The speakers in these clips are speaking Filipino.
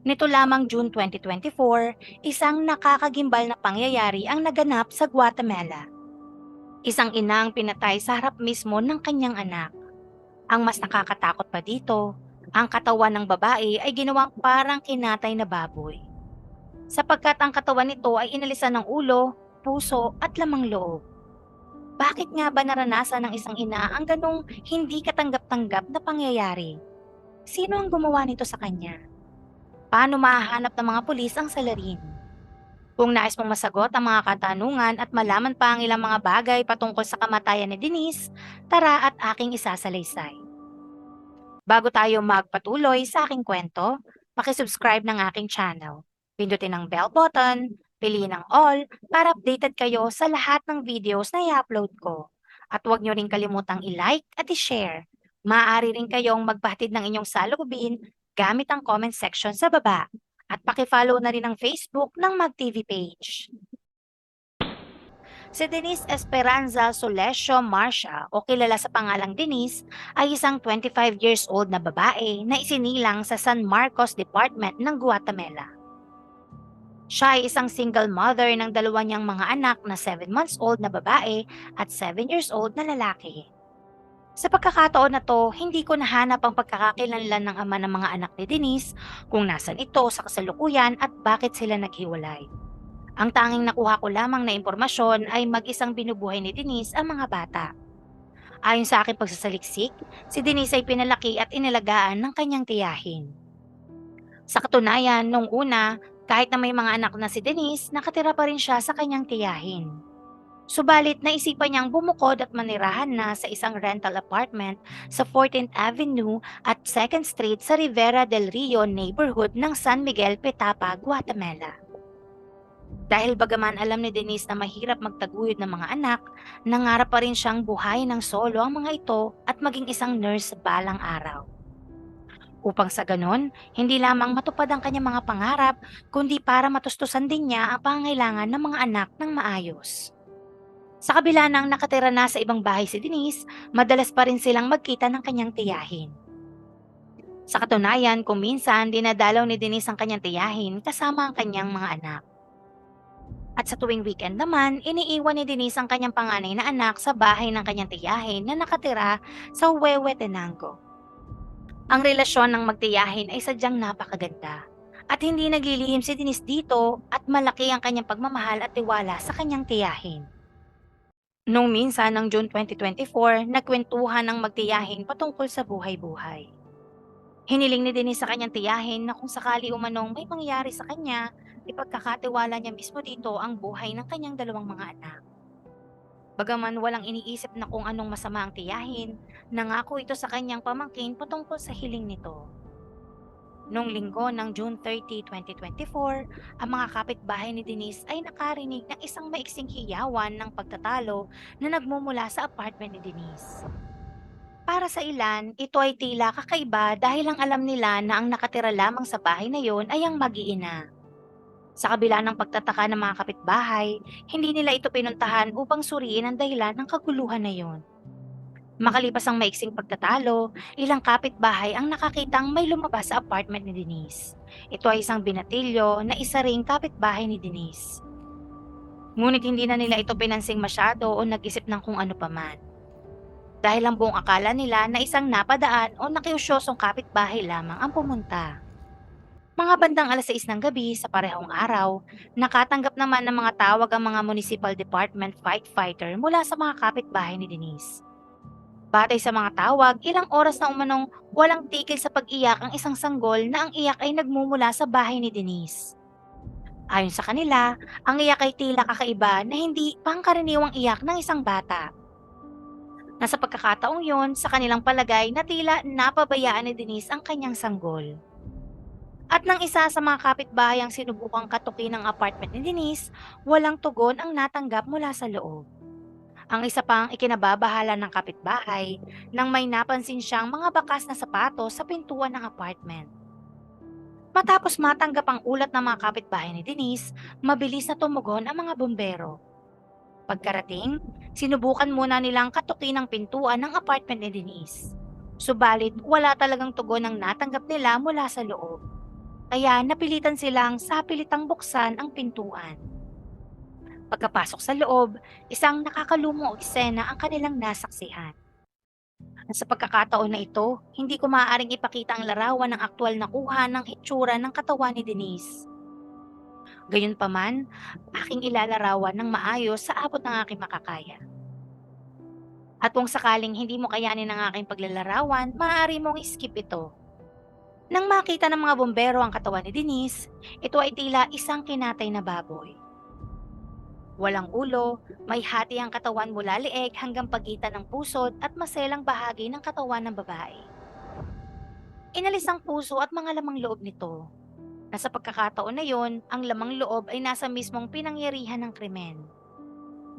Nito lamang June 2024, isang nakakagimbal na pangyayari ang naganap sa Guatemala. Isang inang pinatay sa harap mismo ng kanyang anak. Ang mas nakakatakot pa dito, ang katawan ng babae ay ginawang parang kinatay na baboy. Sapagkat ang katawan nito ay inalisan ng ulo, puso at lamang loob. Bakit nga ba naranasan ng isang ina ang ganong hindi katanggap-tanggap na pangyayari? Sino ang gumawa nito sa kanya? Paano mahahanap ng mga pulis ang salarin? Kung nais mong masagot ang mga katanungan at malaman pa ang ilang mga bagay patungkol sa kamatayan ni Denise, tara at aking isasalaysay. Bago tayo magpatuloy sa aking kwento, pakisubscribe ng aking channel. Pindutin ang bell button, piliin ang all para updated kayo sa lahat ng videos na i-upload ko. At huwag nyo rin kalimutang i-like at i-share. Maaari rin kayong magpahatid ng inyong salubin gamit ang comment section sa baba. At pakifollow na rin ang Facebook ng MagTV page. Si Denise Esperanza Solesio Marcia o kilala sa pangalang Denise ay isang 25 years old na babae na isinilang sa San Marcos Department ng Guatemala. Siya ay isang single mother ng dalawa niyang mga anak na 7 months old na babae at 7 years old na lalaki. Sa pagkakataon na to, hindi ko nahanap ang pagkakakilanlan ng ama ng mga anak ni Denise kung nasan ito sa kasalukuyan at bakit sila naghiwalay. Ang tanging nakuha ko lamang na impormasyon ay mag-isang binubuhay ni Denise ang mga bata. Ayon sa aking pagsasaliksik, si Denise ay pinalaki at inalagaan ng kanyang tiyahin. Sa katunayan, nung una, kahit na may mga anak na si Denise, nakatira pa rin siya sa kanyang tiyahin. Subalit naisipan niyang bumukod at manirahan na sa isang rental apartment sa 14th Avenue at 2nd Street sa Rivera del Rio neighborhood ng San Miguel, Petapa, Guatemala. Dahil bagaman alam ni Denise na mahirap magtaguyod ng mga anak, nangarap pa rin siyang buhay ng solo ang mga ito at maging isang nurse balang araw. Upang sa ganon, hindi lamang matupad ang kanyang mga pangarap, kundi para matustusan din niya ang pangangailangan ng mga anak ng maayos. Sa kabila ng nakatira na sa ibang bahay si Denise, madalas pa rin silang magkita ng kanyang tiyahin. Sa katunayan, kung minsan dinadalaw ni Denise ang kanyang tiyahin kasama ang kanyang mga anak. At sa tuwing weekend naman, iniiwan ni Denise ang kanyang panganay na anak sa bahay ng kanyang tiyahin na nakatira sa Huehuetenango. Ang relasyon ng magtiyahin ay sadyang napakaganda. At hindi naglilihim si Denise dito at malaki ang kanyang pagmamahal at tiwala sa kanyang tiyahin. Nung minsan ng June 2024, nagkwentuhan ng magtiyahin patungkol sa buhay-buhay. Hiniling ni Denise sa kanyang tiyahin na kung sakali umanong may mangyari sa kanya, ipagkakatiwala niya mismo dito ang buhay ng kanyang dalawang mga anak. Bagaman walang iniisip na kung anong masama ang tiyahin, nangako ito sa kanyang pamangkin patungkol sa hiling nito. Noong linggo ng June 30, 2024, ang mga kapitbahay ni Denise ay nakarinig ng isang maiksing hiyawan ng pagtatalo na nagmumula sa apartment ni Denise. Para sa ilan, ito ay tila kakaiba dahil ang alam nila na ang nakatira lamang sa bahay na yon ay ang mag-iina. Sa kabila ng pagtataka ng mga kapitbahay, hindi nila ito pinuntahan upang suriin ang dahilan ng kaguluhan na yon. Makalipas ang maiksing pagtatalo, ilang kapitbahay ang nakakitang may lumabas sa apartment ni Denise. Ito ay isang binatilyo na isa ring kapitbahay ni Denise. Ngunit hindi na nila ito pinansing masyado o nag-isip ng kung ano paman. Dahil ang buong akala nila na isang napadaan o nakiusyosong kapitbahay lamang ang pumunta. Mga bandang alas 6 ng gabi sa parehong araw, nakatanggap naman ng mga tawag ang mga municipal department fight fighter mula sa mga kapitbahay ni Denise. Batay sa mga tawag, ilang oras na umanong walang tigil sa pag-iyak ang isang sanggol na ang iyak ay nagmumula sa bahay ni Denise. Ayon sa kanila, ang iyak ay tila kakaiba na hindi pangkaraniwang iyak ng isang bata. Nasa pagkakataong yon, sa kanilang palagay na tila napabayaan ni Denise ang kanyang sanggol. At nang isa sa mga kapitbahay ang sinubukang katukin ng apartment ni Denise, walang tugon ang natanggap mula sa loob. Ang isa pang ikinababahala ng kapitbahay nang may napansin siyang mga bakas na sapatos sa pintuan ng apartment. Matapos matanggap ang ulat ng mga kapitbahay ni Denise, mabilis na tumugon ang mga bumbero. Pagkarating, sinubukan muna nilang katukin ang pintuan ng apartment ni Denise. Subalit, wala talagang tugon ang natanggap nila mula sa loob. kaya napilitan silang sapilitang buksan ang pintuan. Pagkapasok sa loob, isang nakakalumong eksena ang kanilang nasaksihan. Sa pagkakataon na ito, hindi ko maaaring ipakita ang larawan ng aktwal na kuha ng itsura ng katawan ni Denise. Gayunpaman, aking ilalarawan ng maayos sa abot ng aking makakaya. At kung sakaling hindi mo kayanin ang aking paglalarawan, maaari mong skip ito. Nang makita ng mga bombero ang katawan ni Denise, ito ay tila isang kinatay na baboy. Walang ulo, may hati ang katawan mula leeg hanggang pagitan ng pusod at maselang bahagi ng katawan ng babae. Inalis ang puso at mga lamang loob nito. Na sa pagkakataon na yon, ang lamang loob ay nasa mismong pinangyarihan ng krimen.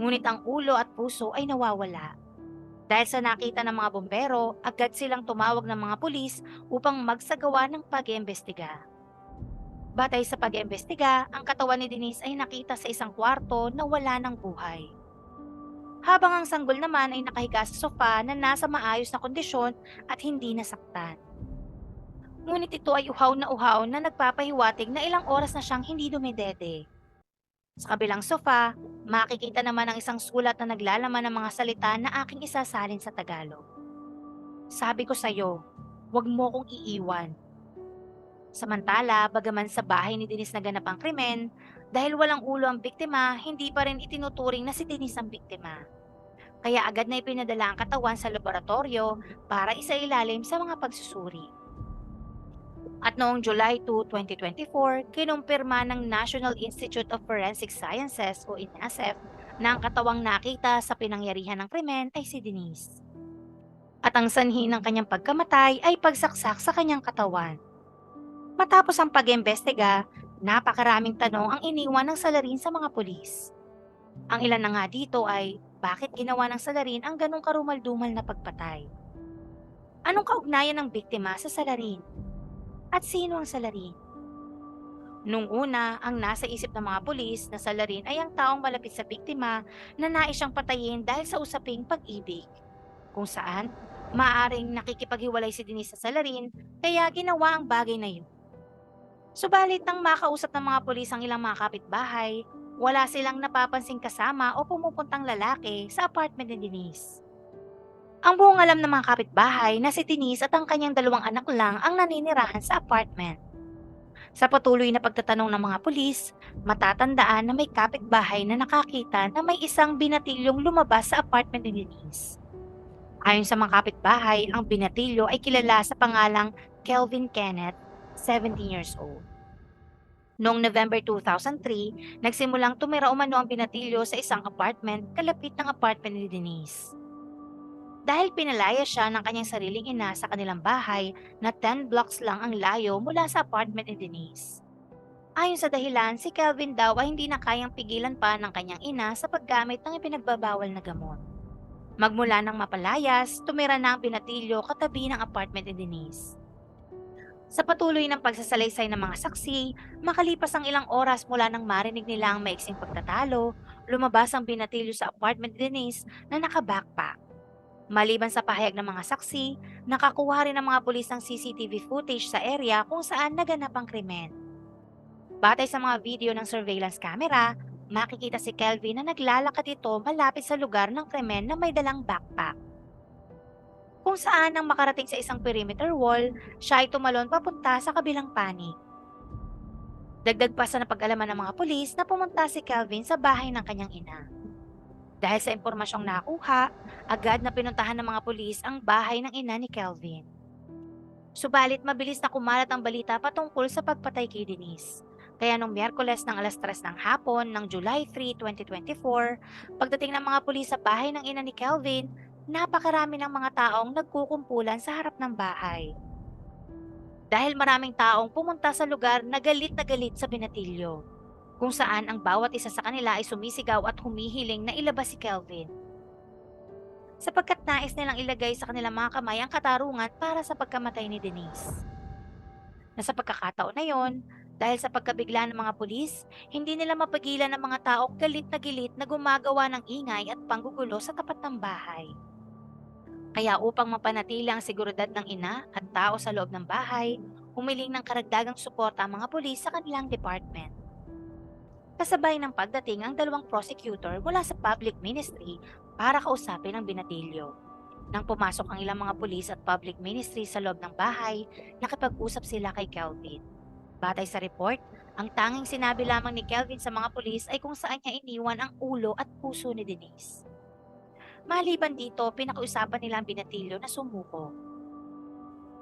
Ngunit ang ulo at puso ay nawawala. Dahil sa nakita ng mga bombero, agad silang tumawag ng mga pulis upang magsagawa ng pag-iimbestiga. Batay sa pag-iimbestiga, ang katawan ni Denise ay nakita sa isang kwarto na wala ng buhay. Habang ang sanggol naman ay nakahiga sa sofa na nasa maayos na kondisyon at hindi nasaktan. Ngunit ito ay uhaw na uhaw na nagpapahiwatig na ilang oras na siyang hindi dumidede. Sa kabilang sofa, makikita naman ang isang sulat na naglalaman ng mga salita na aking isasalin sa Tagalog. Sabi ko sa'yo, huwag mo kong iiwan. Samantala, bagaman sa bahay ni Denise naganap ang krimen, dahil walang ulo ang biktima, hindi pa rin itinuturing na si Denise ang biktima. Kaya agad na ipinadala ang katawan sa laboratorio para isailalim sa mga pagsusuri. At noong July 2, 2024, kinumpirma ng National Institute of Forensic Sciences o INASF na ang katawang nakita sa pinangyarihan ng krimen ay si Denise. At ang sanhi ng kanyang pagkamatay ay pagsaksak sa kanyang katawan. Matapos ang pag-imbestiga, napakaraming tanong ang iniwan ng salarin sa mga pulis. Ang ilan na nga dito ay, bakit ginawa ng salarin ang ganong karumal-dumal na pagpatay? Anong kaugnayan ng biktima sa salarin? At sino ang salarin? Nung una, ang nasa isip ng mga pulis na salarin ay ang taong malapit sa biktima na nais siyang patayin dahil sa usaping pag-ibig. Kung saan, maaring nakikipaghiwalay si Denise sa salarin kaya ginawa ang bagay na yun. Subalit nang makausap ng mga pulis ang ilang mga kapitbahay, wala silang napapansing kasama o pumupuntang lalaki sa apartment ni Denise. Ang buong alam ng mga kapitbahay na si Denise at ang kanyang dalawang anak lang ang naninirahan sa apartment. Sa patuloy na pagtatanong ng mga pulis, matatandaan na may kapitbahay na nakakita na may isang binatilyong lumabas sa apartment ni Denise. Ayon sa mga kapitbahay, ang binatilyo ay kilala sa pangalang Kelvin Kenneth 17 years old. Noong November 2003, nagsimulang tumira umano ang binatilyo sa isang apartment kalapit ng apartment ni Denise. Dahil pinalaya siya ng kanyang sariling ina sa kanilang bahay na 10 blocks lang ang layo mula sa apartment ni Denise. Ayon sa dahilan, si Kelvin daw ay hindi na kayang pigilan pa ng kanyang ina sa paggamit ng ipinagbabawal na gamot. Magmula ng mapalayas, tumira na ang binatilyo katabi ng apartment ni Denise. Sa patuloy ng pagsasalaysay ng mga saksi, makalipas ang ilang oras mula nang marinig nila ang maiksing pagtatalo, lumabas ang binatilyo sa apartment ni Denise na naka-backpack. Maliban sa pahayag ng mga saksi, nakakuha rin ng mga pulis ng CCTV footage sa area kung saan naganap ang krimen. Batay sa mga video ng surveillance camera, makikita si Kelvin na naglalakad ito malapit sa lugar ng krimen na may dalang backpack. Kung saan nang makarating sa isang perimeter wall, siya ay tumalon papunta sa kabilang panig. Dagdag pa sa napag-alaman ng mga pulis na pumunta si Kelvin sa bahay ng kanyang ina. Dahil sa impormasyong nakuha, agad na pinuntahan ng mga pulis ang bahay ng ina ni Kelvin. Subalit mabilis na kumalat ang balita patungkol sa pagpatay kay Denise. Kaya nung Miyerkules ng alas 3 ng hapon ng July 3, 2024, pagdating ng mga pulis sa bahay ng ina ni Kelvin, napakarami ng mga taong nagkukumpulan sa harap ng bahay. Dahil maraming taong pumunta sa lugar na galit na galit sa binatilyo, kung saan ang bawat isa sa kanila ay sumisigaw at humihiling na ilabas si Kelvin. Sapagkat nais nilang ilagay sa kanilang mga kamay ang katarungan para sa pagkamatay ni Denise. Na sa pagkakataon na yon, dahil sa pagkabigla ng mga pulis, hindi nila mapagilan ng mga tao galit na gilit na gumagawa ng ingay at panggugulo sa tapat ng bahay. Kaya upang mapanatili ang seguridad ng ina at tao sa loob ng bahay, humiling ng karagdagang suporta ang mga pulis sa kanilang department. Kasabay ng pagdating ang dalawang prosecutor mula sa public ministry para kausapin ang binatilyo. Nang pumasok ang ilang mga pulis at public ministry sa loob ng bahay, nakipag-usap sila kay Kelvin. Batay sa report, ang tanging sinabi lamang ni Kelvin sa mga pulis ay kung saan niya iniwan ang ulo at puso ni Denise. Maliban dito, pinakiusapan nila ang binatilyo na sumuko.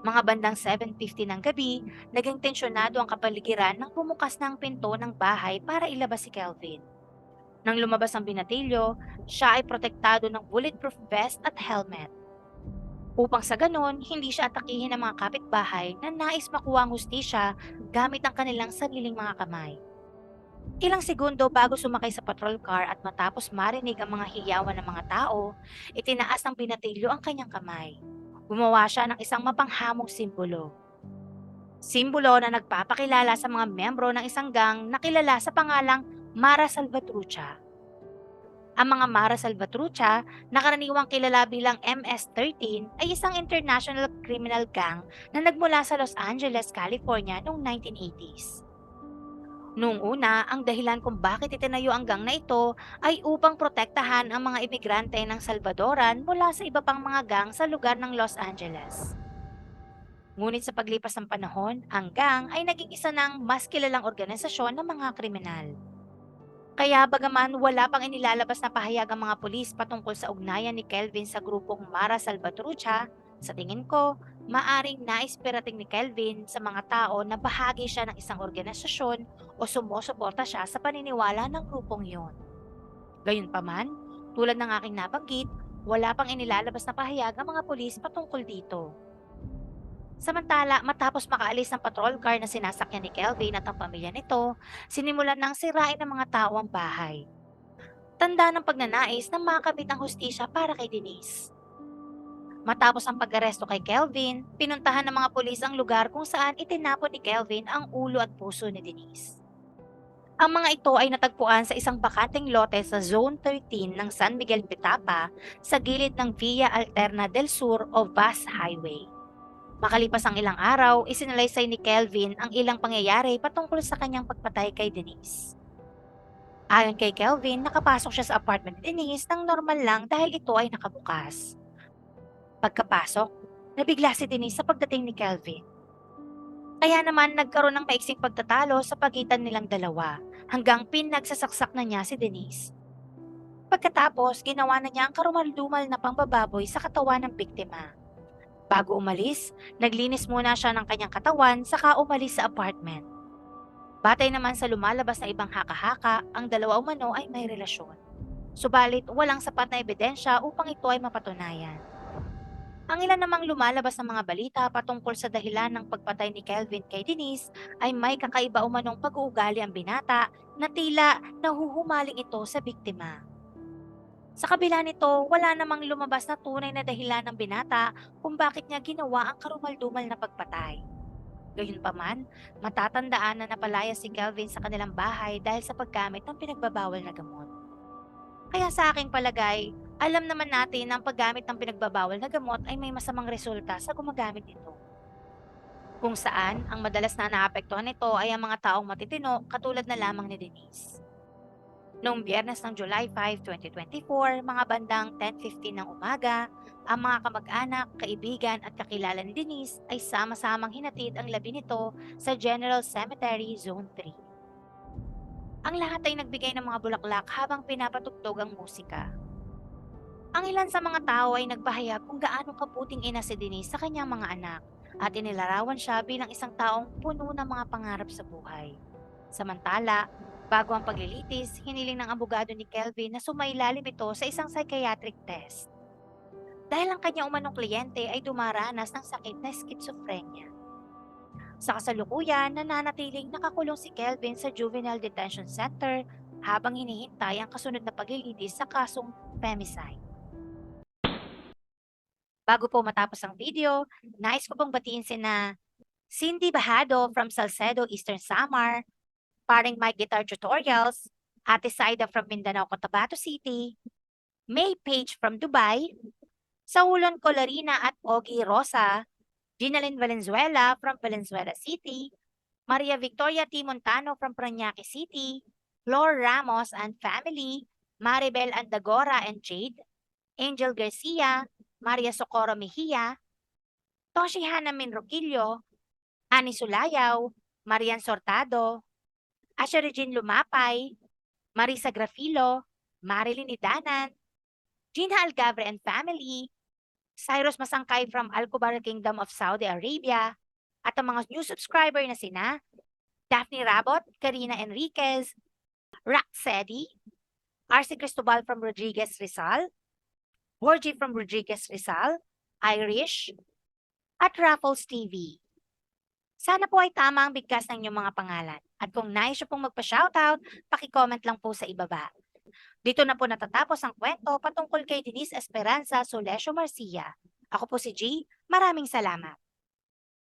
Mga bandang 7.50 ng gabi, naging tensyonado ang kapaligiran nang bumukas ang pinto ng bahay para ilabas si Kelvin. Nang lumabas ang binatilyo, siya ay protektado ng bulletproof vest at helmet. Upang sa ganon, hindi siya atakihin ng mga kapitbahay na nais makuha ang hustisya gamit ang kanilang sariling mga kamay. Ilang segundo bago sumakay sa patrol car at matapos marinig ang mga hiyawan ng mga tao, itinaas ng binatilyo ang kanyang kamay. Gumawa siya ng isang mapanghamong simbolo. Simbolo na nagpapakilala sa mga membro ng isang gang na kilala sa pangalang Mara Salvatrucha. Ang mga Mara Salvatrucha, na karaniwang kilala bilang MS-13, ay isang international criminal gang na nagmula sa Los Angeles, California noong 1980s. Noong una, ang dahilan kung bakit itinayo ang gang na ito ay upang protektahan ang mga imigrante ng Salvadoran mula sa iba pang mga gang sa lugar ng Los Angeles. Ngunit sa paglipas ng panahon, ang gang ay naging isa ng mas kilalang organisasyon ng mga kriminal. Kaya bagaman wala pang inilalabas na pahayag ang mga pulis patungkol sa ugnayan ni Kelvin sa grupong Mara Salvatrucha, sa tingin ko, maaring naispirating ni Kelvin sa mga tao na bahagi siya ng isang organisasyon o sumusuporta siya sa paniniwala ng grupong yon. Gayunpaman, tulad ng aking nabanggit, wala pang inilalabas na pahayag ang mga pulis patungkol dito. Samantala, matapos makaalis ng patrol car na sinasakyan ni Kelvin at ang pamilya nito, sinimulan ng sirain ng mga tao ang bahay. Tanda ng pagnanais na makamit ang hustisya para kay Denise. Matapos ang pag-aresto kay Kelvin, pinuntahan ng mga pulis ang lugar kung saan itinapon ni Kelvin ang ulo at puso ni Denise. Ang mga ito ay natagpuan sa isang bakanteng lote sa Zone 13 ng San Miguel Petapa sa gilid ng Via Alterna del Sur o VAS Highway. Makalipas ang ilang araw, isinalaysay ni Kelvin ang ilang pangyayari patungkol sa kanyang pagpatay kay Denise. Ayon kay Kelvin, nakapasok siya sa apartment ni Denise nang normal lang dahil ito ay nakabukas. Pagkapasok, nabigla si Denise sa pagdating ni Kelvin. Kaya naman nagkaroon ng maiksing pagtatalo sa pagitan nilang dalawa hanggang pinagsasaksak na niya si Denise. Pagkatapos, ginawa na niya ang karumaldumal na pangbababoy sa katawan ng biktima. Bago umalis, naglinis muna siya ng kanyang katawan saka umalis sa apartment. Batay naman sa lumalabas na ibang haka-haka, ang dalawa umano ay may relasyon. Subalit walang sapat na ebidensya upang ito ay mapatunayan. Ang ilan namang lumalabas ng mga balita patungkol sa dahilan ng pagpatay ni Kelvin kay Denise ay may kakaiba umanong pag-uugali ang binata na tila nahuhumaling ito sa biktima. Sa kabila nito, wala namang lumabas na tunay na dahilan ng binata kung bakit niya ginawa ang karumaldumal na pagpatay. Gayunpaman, matatandaan na napalaya si Kelvin sa kanilang bahay dahil sa paggamit ng pinagbabawal na gamot. Kaya sa aking palagay, alam naman natin na ang paggamit ng pinagbabawal na gamot ay may masamang resulta sa gumagamit nito. Kung saan, ang madalas na naapektuhan nito ay ang mga taong matitino katulad na lamang ni Denise. Noong biyernes ng July 5, 2024, mga bandang 10.15 ng umaga, ang mga kamag-anak, kaibigan at kakilala ni Denise ay sama-samang hinatid ang labi nito sa General Cemetery Zone 3. Ang lahat ay nagbigay ng mga bulaklak habang pinapatugtog ang musika. Ang ilan sa mga tao ay nagpahayag kung gaano kaputing ina si Denise sa kanyang mga anak at inilarawan siya bilang isang taong puno ng mga pangarap sa buhay. Samantala, bago ang paglilitis, hiniling ng abogado ni Kelvin na sumailalim ito sa isang psychiatric test. Dahil ang kanyang umanong kliyente ay dumaranas ng sakit na schizophrenia. Sa kasalukuyan, nananatiling nakakulong si Kelvin sa Juvenile Detention Center habang hinihintay ang kasunod na paglilitis sa kasong femicide. Bago po matapos ang video, nais ko pong batiin sina Cindy Bahado from Salcedo, Eastern Samar, paring Mike Guitar Tutorials, Ate Saida from Mindanao, Cotabato City, May Page from Dubai, Saulon Colarina at Ogie Rosa, Ginalyn Valenzuela from Valenzuela City, Maria Victoria T. Montano from Parañaque City, Flor Ramos and family, Maribel Andagora and Jade, Angel Garcia, Maria Socorro Mejia, Toshi Hana Minroquillo, Ani Sulayaw, Marian Sortado, Asha Regine Lumapay, Marisa Grafilo, Marilyn Idanan, Gina Algavre and family, Cyrus Masangkay from Alcobar Kingdom of Saudi Arabia, at ang mga new subscriber na sina Daphne Rabot, Karina Enriquez, Roxedy, RC Cristobal from Rodriguez Rizal, Borgie from Rodriguez Rizal, Irish, at Raffles TV. Sana po ay tama ang bigkas ng inyong mga pangalan. At kung nais nyo pong magpa-shoutout, pakicomment lang po sa ibaba. Dito na po natatapos ang kwento patungkol kay Denise Esperanza Solesio Marcia. Ako po si G. Maraming salamat.